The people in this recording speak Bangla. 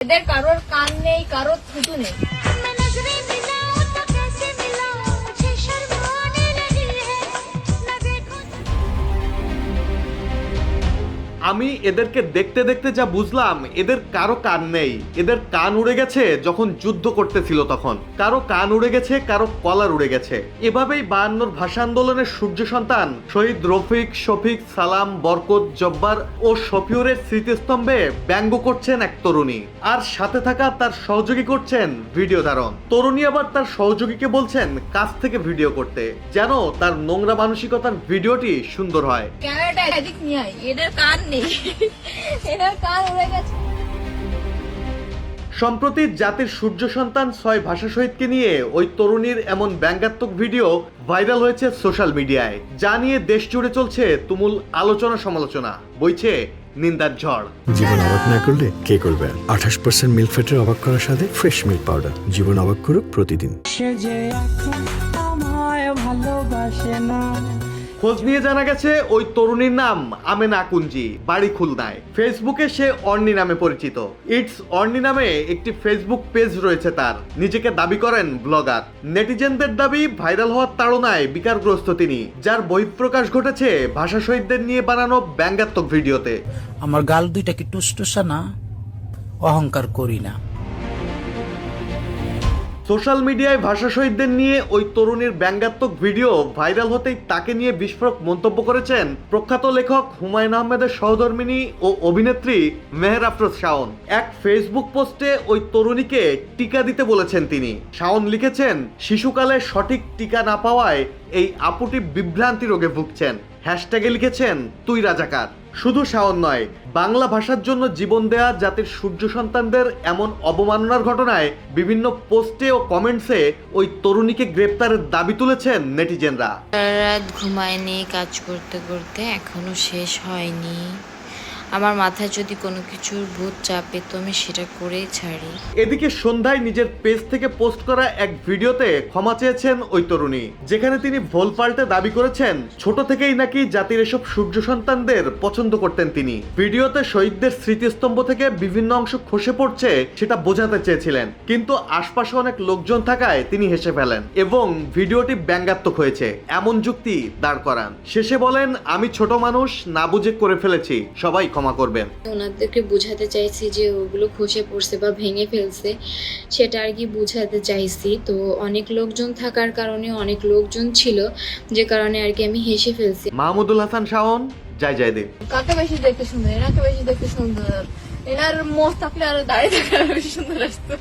এদের কারোর কান নেই কারোর থুতু নেই। আমি এদেরকে দেখতে দেখতে যা বুঝলাম, এদের কারও কান নেই। এদের কান উড়ে গেছে যখন যুদ্ধ করতেছিল তখন। কারও কান উড়ে গেছে, কারও কলার উড়ে গেছে। এভাবেই বায়ান্নর ভাষা আন্দোলনের সূর্য সন্তান, শহীদ রফিক, শফিক, সালাম, বরকত, জব্বার ও শফিউরের স্মৃতিস্তম্ভে ব্যঙ্গ করছেন এক তরুণী। আর সাথে থাকা তার সহযোগী করছেন ভিডিও ধারণ। তরুণী আবার তার সহযোগীকে বলছেন, কাছ থেকে ভিডিও করতে। যেন তার নোংরা মানসিকতার ভিডিওটি সুন্দর হয়। ক্যামেরাটা এদিক নিয়ে আয় এদের কান নেই। এদের কান উড়ে গেছে। সম্প্রতি জাতির সূর্য সন্তান ছয় ভাষা শহীদকে নিয়ে ওই তরুণীর এমন ব্যঙ্গাত্মক ভিডিও ভাইরাল হয়েছে সোশ্যাল মিডিয়ায় যা নিয়ে দেশ জুড়ে চলছে তুমুল আলোচনা সমালোচনা বইছে নিন্দার ঝড়। জীবন অবাক না করলে কে করবে? আঠাশ পার্সেন্ট মিল্ক ফ্যাটের অবাক করার সাথে ফ্রেশ মিল্ক পাউডার জীবন অবাক করুক প্রতিদিন। সে যে আমায় ভালোবাসে না। খোঁজ নিয়ে জানা গেছে ওই তরুণীর নাম আমেনা কুঞ্জি, বাড়ি খুলনায়। ফেসবুকে সে অর্নি নামে পরিচিত। ইটস অর্নি নামে একটি ফেসবুক পেজ রয়েছে তার। নিজেকে দাবি করেন ব্লগার। নেটিজেনদের দাবি ভাইরাল হওয়ার তাড়নায় বিকারগ্রস্ত তিনি, যার বহিঃপ্রকাশ ঘটেছে ভাষা শহীদদের নিয়ে বানানো ব্যঙ্গাত্মক ভিডিওতে। আমার গাল দুইটা কি টুসটুসা না, অহংকার করি না। সোশ্যাল মিডিয়ায় ভাষা শহীদদের নিয়ে ওই তরুণীর ব্যঙ্গাত্মক ভিডিও ভাইরাল হতেই তাকে নিয়ে বিস্ফোরক মন্তব্য করেছেন প্রখ্যাত লেখক হুমায়ুন আহমেদের সহধর্মিনী ও অভিনেত্রী মেহের আফরোজ শাওন। এক ফেসবুক পোস্টে ওই তরুণীকে টিকা দিতে বলেছেন তিনি। শাওন লিখেছেন, শিশুকালে সঠিক টিকা না পাওয়ায় এই আপুটি বিভ্রান্তি রোগে ভুগছেন। হ্যাশট্যাগে লিখেছেন, তুই রাজাকার। শুধু শাওন নয়, বাংলা ভাষার জন্য জীবন দেয়া জাতির সূর্য সন্তানদের এমন অবমাননার ঘটনায় বিভিন্ন পোস্টে ও কমেন্টসে ওই তরুণীকে গ্রেপ্তারের দাবি তুলেছেন নেটিজেনরা। রাত ঘুমায়নি কাজ করতে করতে, এখনও শেষ হয়নি। আমার মাথায় যদি কোনো কিছুর ভূত চাপে, তো আমি সেটা করেই ছাড়ি। এদিকে সন্ধ্যায় নিজের পেজ থেকে পোস্ট করা এক ভিডিওতে ক্ষমা চেয়েছেন ওই তরুণী, যেখানে তিনি ভোল পাল্টে দাবি করেছেন, ছোট থেকেই নাকি জাতির এসব সূর্য সন্তানদের পছন্দ করতেন তিনি। ভিডিওতে শহীদদের স্মৃতিস্তম্ভ থেকে বিভিন্ন অংশ খসে পড়ছে, সেটা বোঝাতে চেয়েছিলেন। কিন্তু আশপাশে অনেক লোকজন থাকায় তিনি হেসে ফেলেন এবং ভিডিওটি ব্যঙ্গাত্মক হয়েছে, এমন যুক্তি দাঁড় করান। শেষে বলেন, আমি ছোট মানুষ, না বুঝে করে ফেলেছি। সবাই ক্ষমা করবে। ওনাদেরকে বোঝাতে চাইছি যে ওগুলো খসে পড়ছে বা ভেঙে ফেলছে সেটা আর কি বুঝাতে চাইছি। তো অনেক লোকজন থাকার কারণে অনেক লোকজন ছিল যে কারণে আর কি আমি হেসে ফেলছি। মাহমুদুল হাসান শাওন যাই যাই দে। কাকে বেশি দেখতে সুন্দর? এনাকে বেশি দেখতে সুন্দর? এনার মোস্ট থাকলে আরও দাঁড়িয়ে থাকার বেশি সুন্দর আসতো